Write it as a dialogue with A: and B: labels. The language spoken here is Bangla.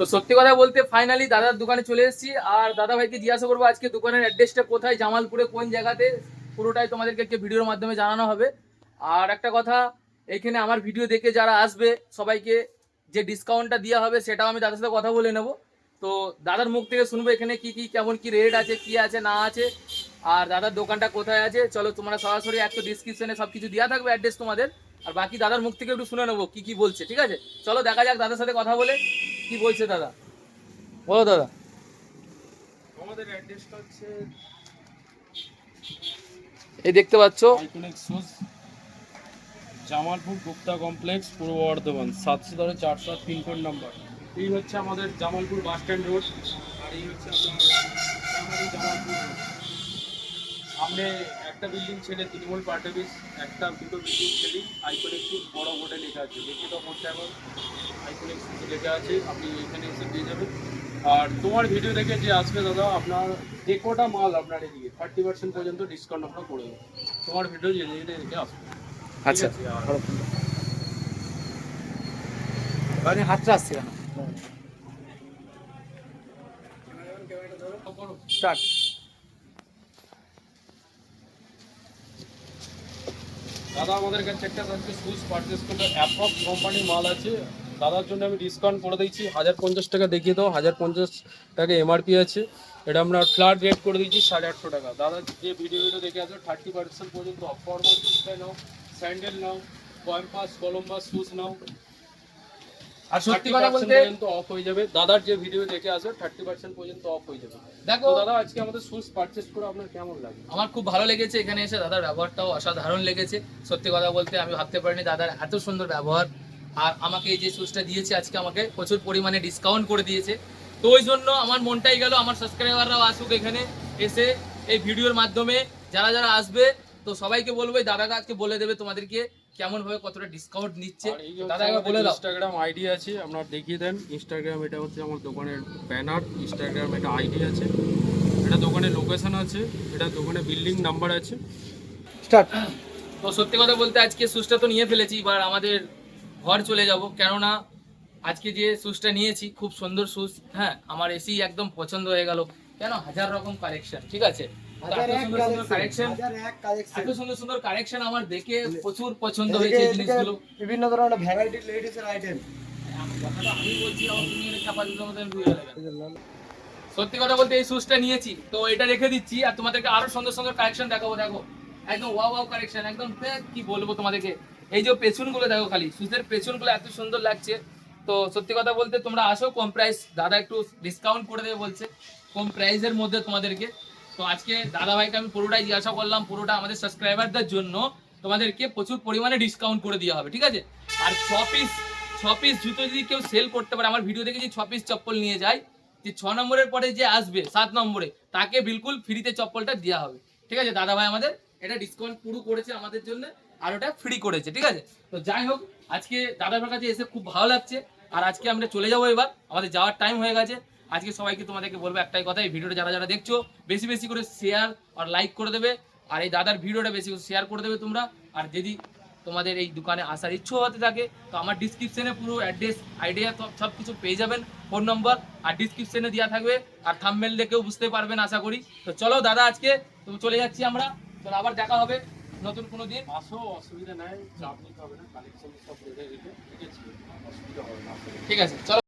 A: তো সত্যি কথা বলতে ফাইনালি দাদার দোকানে চলে এসেছি। আর দাদা ভাইকে জিজ্ঞাসা করব আজকে দোকানের অ্যাড্রেসটা কোথায়, জামালপুরে কোন জায়গাতে? পুরোটাই তোমাদেরকে একটা ভিডিওর মাধ্যমে জানানো হবে। আর একটা কথা, এখানে আমার ভিডিও দেখে যারা আসবে, সবাইকে যে ডিসকাউন্টটা দেওয়া হবে, সেটাও আমি দাদার সাথে কথা বলে নেব। তো দাদার মুখ থেকে শুনব এখানে কি কি, কেমন, কি রেট আছে, কি আছে, না আছে। আর দাদার দোকানটা কোথায় আছে? চলো তোমরা সরাসরি একটা ডিসক্রিপশনে সব কিছু দেওয়া থাকবে অ্যাড্রেস তোমাদের। আর বাকি দাদার মুখ থেকে একটু শুনে নেব, কি কি বলছে, ঠিক আছে? চলো দেখা যাক দাদার সাথে কথা বলে। কি বলছে দাদা? বলো দাদা।
B: আমাদের অ্যাড্রেসটা হচ্ছে
A: এই দেখতে পাচ্ছ।
B: Iconic shoes Jamalpur Gupta complex Purba Bardhaman সাতশো ধরে চারশো পিনকোড নাম্বার এই হচ্ছে আমাদের জামালপুর বাস স্ট্যান্ড রোড আর এই হচ্ছে আপনার জামালপুর রোড সামনে একটা বিল্ডিং ছেড়ে তৃণমূল পার্টি অফিস একটা দুটো বিল্ডিং আইকনিক শুজ বড় বোর্ডে লেখা আছে। দেখি তো করতে এখন আইকনিক লেখা আছে আপনি এখানে এসে পেয়ে যাবেন। আর তোমার ভিডিও দেখে যে আসবে দাদা আপনার যে কটা মাল আপনার এদিকে থার্টি পার্সেন্ট পর্যন্ত ডিসকাউন্ট আমরা করে দেবো তোমার ভিডিও যে দেখে আসবে
A: আচ্ছা। আমি হাতটা আসছি কেন স্টার্ট
B: দাদা আমাদের কাছে একটা শুজ পারচেস করলে অ্যাপ্রক্স কোম্পানির মাল আছে। দাদার জন্য আমি ডিসকাউন্ট করে দিচ্ছি হাজার পঞ্চাশ টাকা দেখিয়ে দাও। হাজার পঞ্চাশ টাকা এমআরপি আছে। এটা আমরা ফ্ল্যাট রেট করে দিচ্ছি সাড়ে আটশো টাকা। দাদা যে ভিডিও ভিডিও দেখে আসো থার্টি পার্সেন্ট পর্যন্ত অফ ফর্মাল নাও স্যান্ডেল নাও কম্পাস কলম্বাস শুজ নাও।
A: আর সত্যি
B: 30%
A: কথা বলতে
B: পর্যন্ত অফ হয়ে যাবে। দাদার যে ভিডিও দেখে আসো থার্টি পার্সেন্ট পর্যন্ত অফ হয়ে যাবে।
A: দেখো
B: দাদা আজকে আমাদের শুজ পারচেস করে আপনার কেমন লাগে
A: আমার খুব ভালো লেগেছে এখানে এসে দাদার ব্যবহারটাও অসাধারণ লেগেছে। সত্যি কথা বলতে আমি ভাবতে পারিনি দাদার এত সুন্দর ব্যবহার। আর আমাকে এই যে শুজটা দিয়েছে আজকে আমাকে প্রচুর পরিমাণে ডিসকাউন্ট করে দিয়েছে। তো ওই জন্য আমার মনটাই গেল আমার সাবস্ক্রাইবাররাও আসুক এখানে এসে এই ভিডিওর মাধ্যমে যারা যারা আসবে তো সবাইকে বলব এই দাদাকে আজকে বলে দেবে তোমাদেরকে কেমন ভাবে কতটা ডিসকাউন্ট নিচ্ছে।
B: আর এই যে
A: দাদা একবার বলে দাও।
B: ইনস্টাগ্রাম আইডি আছে আপনারা দেখিয়ে দেন। ইনস্টাগ্রাম এটা হচ্ছে আমার দোকানের ব্যানার ইনস্টাগ্রাম এটা আইডি আছে। এটা দোকানের লোকেশন আছে এটা দোকানের বিল্ডিং নাম্বার আছে।
A: স্টার্ট তো সত্যি কথা বলতে আজকে সুসটা তো নিয়ে ফেলেছি এবার আমাদের ঘর চলে যাব। কেননা আজকে যে সুসটা নিয়েছি খুব সুন্দর সুস হ্যাঁ আমার এসি একদম পছন্দ হয়ে গেল। কেন? হাজার রকম কালেকশন ঠিক আছে? সুন্দর সুন্দর কালেকশন এত সুন্দর সুন্দর কালেকশন আমার দেখে প্রচুর পছন্দ হয়েছে জিনিসগুলো।
C: বিভিন্ন ধরনের ভ্যারাইটি লেডিসের আইটেম
A: আমি বলছি আমার তুমি চাপা দিতে মতন সত্যি কথা বলতে এই শুজটা নিয়েছি তো এটা রেখে দিচ্ছি আর তোমাদেরকে আরও সুন্দর সুন্দর কালেকশন দেখাবো দেখো। একদম ওয়াও ওয়াও কালেকশন একদম কি বলব তোমাদেরকে? এই যে পেছনগুলো দেখো খালি শুজের পেছনগুলো এত সুন্দর লাগছে। তো সত্যি কথা বলতে তোমরা আসো, কম প্রাইস দাদা একটু ডিসকাউন্ট করে দেবে বলছে, কম প্রাইসের মধ্যে তোমাদেরকে। তো আজকে দাদা ভাইকে আমি পুরোটাই জিজ্ঞাসা করলাম, পুরোটা আমাদের সাবস্ক্রাইবারদের জন্য। তোমাদেরকে প্রচুর পরিমাণে ডিসকাউন্ট করে দেওয়া হবে, ঠিক আছে? আর ছ পিস ছ পিস জুতো যদি কেউ সেল করতে পারে, আমার ভিডিও দেখে যে ছ পিস চপ্পল নিয়ে যায়। যে ছ নম্বরের পরে যে আসবে, সাত নম্বরে, তাকে বিলকুল ফ্রিতে চপ্পলটা দেওয়া হবে। ঠিক আছে দাদা ভাই আমাদের এটা ডিসকাউন্ট পুরো করেছে আমাদের জন্য। আর ওটা ফ্রি করেছে, ঠিক আছে? তো যাই হোক, আজকে দাদা ভাইয়ের কাছে এসে খুব ভালো লাগছে। আর আজকে আমরা চলে যাব এবার, আমাদের যাওয়ার টাইম হয়ে গেছে। আজকে সবাইকে তোমাদেরকে বলব একটাই কথা, এই ভিডিওটা যারা যারা দেখছ, বেশি বেশি করে শেয়ার আর লাইক করে দেবে। আর এই দাদার ভিডিওটা বেশি শেয়ার করে দেবে তোমরা। আর যদি তোমাদের এই দোকানে আসার ইচ্ছু হতে থাকে, তো আমার ডিসক্রিপশনে পুরো অ্যাড্রেস আইডিয়া সব কিছু পেয়ে যাবেন ফোন নম্বর আর ডিসক্রিপশনে দেওয়া থাকবে। আর থাম্বনেল দেখেও বুঝতে পারবেন, আশা করি। তো চলো দাদা, আজকে তো চলে যাচ্ছি আমরা। চলো আবার দেখা হবে। নতুন কোনো দিন?
B: আসো অসুবিধা নাই চাপ নিতে হবে না কালেকশন সব রেখে রেখে রেখেছি অসুবিধা হবে না।
A: ঠিক আছে, চলো।